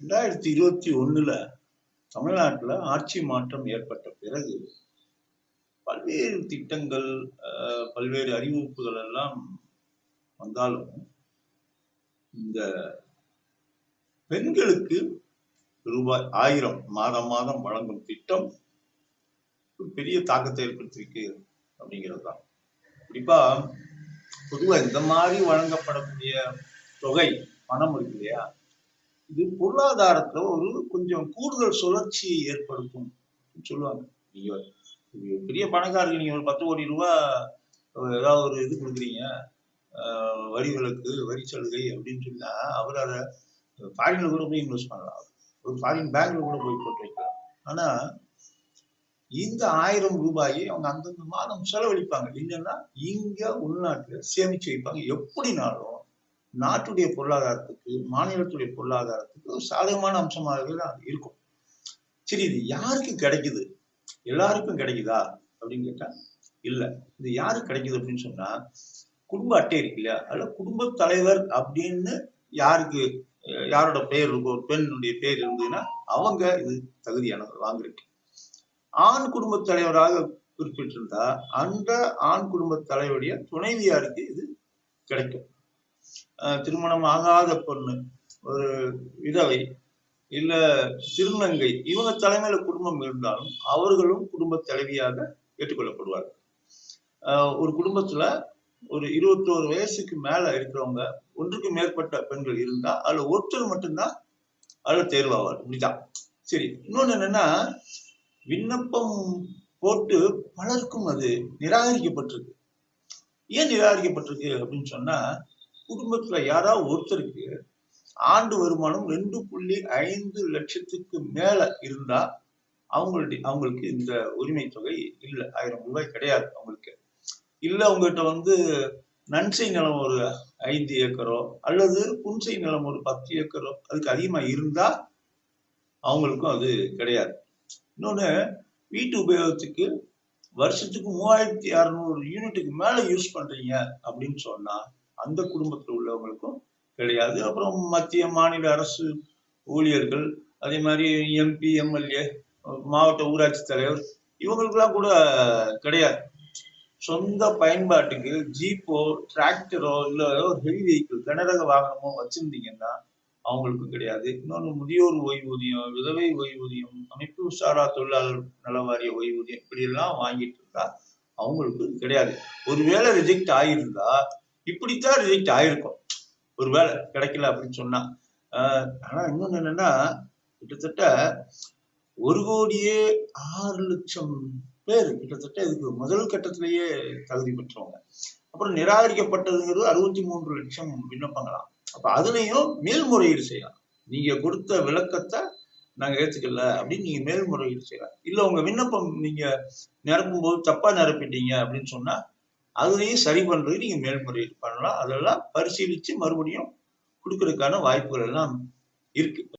ரெண்டாயிரத்தி இருபத்தி ஒண்ணுல தமிழ்நாட்டுல ஆட்சி மாற்றம் ஏற்பட்ட பிறகு பல்வேறு திட்டங்கள் அஹ், பல்வேறு அறிவிப்புகள் எல்லாம் வந்தாலும் இந்த பெண்களுக்கு ரூபாய் ஆயிரம் மாதம் மாதம் வழங்கும் திட்டம் ஒரு பெரிய தாக்கத்தை ஏற்படுத்தியிருக்கு அப்படிங்கிறது தான். குறிப்பா பொதுவா இந்த மாதிரி வழங்கப்படக்கூடிய தொகை பணம் இருக்கு இல்லையா? இது பொருளாதாரத்துல ஒரு கொஞ்சம் கூடுதல் சுழற்சி ஏற்படுத்தும் சொல்லுவாங்க. நீங்க பெரிய பணக்காரருக்கு நீங்க ஒரு பத்து கோடி ரூபாய் ஏதாவது ஒரு இது கொடுக்குறீங்க வரி விலக்கு வரி சலுகை அப்படின்னு சொன்னா அவர் அதை ஃபாரின்ல கூட போய் இன்வெஸ்ட் பண்ணலாம். ஒரு ஃபாரின் பேங்க்ல கூட போய் போட்டு வைக்கலாம். ஆனா இந்த ஆயிரம் ரூபாயை அவங்க அந்தந்த மாதம் செலவழிப்பாங்க. இல்லைன்னா இங்க உள்நாட்டுல சேமிச்சு வைப்பாங்க. எப்படினாலும் நாட்டுடைய பொருளாதாரத்துக்கு மாநிலத்துடைய பொருளாதாரத்துக்கு ஒரு சாதகமான அம்சமாகவே தான் அது இருக்கும். சரி இது யாருக்கு கிடைக்குது? எல்லாருக்கும் கிடைக்குதா? அப்படின்னு கேட்டா இல்ல. இது யாருக்கு கிடைக்குது அப்படின்னு சொன்னா குடும்ப அட்டை இருக்கு இல்லையா? அதுல குடும்ப தலைவர் அப்படின்னு யாருக்கு யாரோட பெயர் இருக்கோ பெண்ணுடைய பேர் இருந்ததுன்னா அவங்க இது தகுதியானவர் வாங்குறதுக்கு. ஆண் குடும்ப தலைவராக குறிப்பிட்டிருந்தா அந்த ஆண் குடும்ப தலைவருடைய துணைவியாருக்கு இது கிடைக்கும். திருமணம் ஆகாத பொண்ணு ஒரு விதவை இல்ல திருநங்கை இவங்க தலைமையில குடும்பம் இருந்தாலும் அவர்களும் குடும்ப தலைவியாக ஏற்றுக்கொள்ளப்படுவார்கள். ஒரு குடும்பத்துல ஒரு இருபத்தோரு வயசுக்கு மேல இருக்கிறவங்க ஒன்றுக்கு மேற்பட்ட பெண்கள் இருந்தா அதுல ஒருத்தர் மட்டும்தான் அதுல தேர்வாவார். இப்படிதான் சரி இன்னொன்னு என்னன்னா விண்ணப்பம் போட்டு பலருக்கும் அது நிராகரிக்கப்பட்டிருக்கு. ஏன் நிராகரிக்கப்பட்டிருக்கு அப்படின்னு சொன்னா குடும்பத்துல யாராவது ஒருத்தருக்கு ஆண்டு வருமானம் ரெண்டு புள்ளி ஐந்து லட்சத்துக்கு மேல இருந்தா அவங்களுடைய அவங்களுக்கு இந்த உரிமை தொகை இல்லை. ஆயிரம் ரூபாய் கிடையாது அவங்களுக்கு. இல்ல அவங்ககிட்ட வந்து நன்சை நிலம் ஒரு ஐந்து ஏக்கரோ அல்லது புன்சை நிலம் ஒரு பத்து ஏக்கரோ அதுக்கு அதிகமா இருந்தா அவங்களுக்கும் அது கிடையாது. இன்னொன்னு வீட்டு உபயோகத்துக்கு வருஷத்துக்கு மூவாயிரத்தி அறுநூறு யூனிட்டுக்கு மேல யூஸ் பண்றீங்க அப்படின்னு சொன்னா அந்த குடும்பத்தில் உள்ளவங்களுக்கும் கிடையாது. அப்புறம் மத்திய மாநில அரசு ஊழியர்கள் அதே மாதிரி எம்பி எம்எல்ஏ மாவட்ட ஊராட்சி தலைவர் இவங்களுக்கெல்லாம் கூட கிடையாது. சொந்த பயன்பாட்டுக்கு ஜீப்போ டிராக்டரோ இல்ல ஒரு ஹெவி வெஹிக்கிள் கனரக வாகனமோ வச்சிருந்தீங்கன்னா அவங்களுக்கு கிடையாது. இன்னொன்று முதியோர் ஓய்வூதியம் விதவை ஓய்வூதியம் அமைப்பு சாரா தொழிலாளர் நல வாரிய ஓய்வூதியம் இப்படி எல்லாம் வாங்கிட்டு இருந்தா அவங்களுக்கு கிடையாது. ஒருவேளை ரிஜெக்ட் ஆகியிருந்தா இப்படித்தான் ரிஜெக்ட் ஆயிருக்கும். ஒருவேளை கிடைக்கல அப்படின்னு சொன்னா ஆஹ் ஆனா இன்னொன்னு என்னன்னா கிட்டத்தட்ட ஒரு கோடியே ஆறு லட்சம் பேர் கிட்டத்தட்ட இதுக்கு முதல் கட்டத்திலேயே தகுதி பெற்றவங்க. அப்புறம் நிராகரிக்கப்பட்டதுங்கிறது அறுபத்தி மூன்று லட்சம் விண்ணப்பங்களாம். அப்ப அதுலயும் மேல்முறையீடு செய்யலாம். நீங்க கொடுத்த விளக்கத்தை நாங்க ஏத்துக்கல அப்படின்னு நீங்க மேல்முறையீடு செய்யலாம். இல்ல உங்க விண்ணப்பம் நீங்க நிரப்பும் போது தப்பா நிரப்பிட்டீங்க அப்படின்னு சொன்னா அதுலேயும் சரி பண்றது நீங்க மேல்முறையீடு பண்ணலாம். அதெல்லாம் பரிசீலிச்சு மறுபடியும் கொடுக்கறதுக்கான வாய்ப்புகள் எல்லாம் இருக்கு.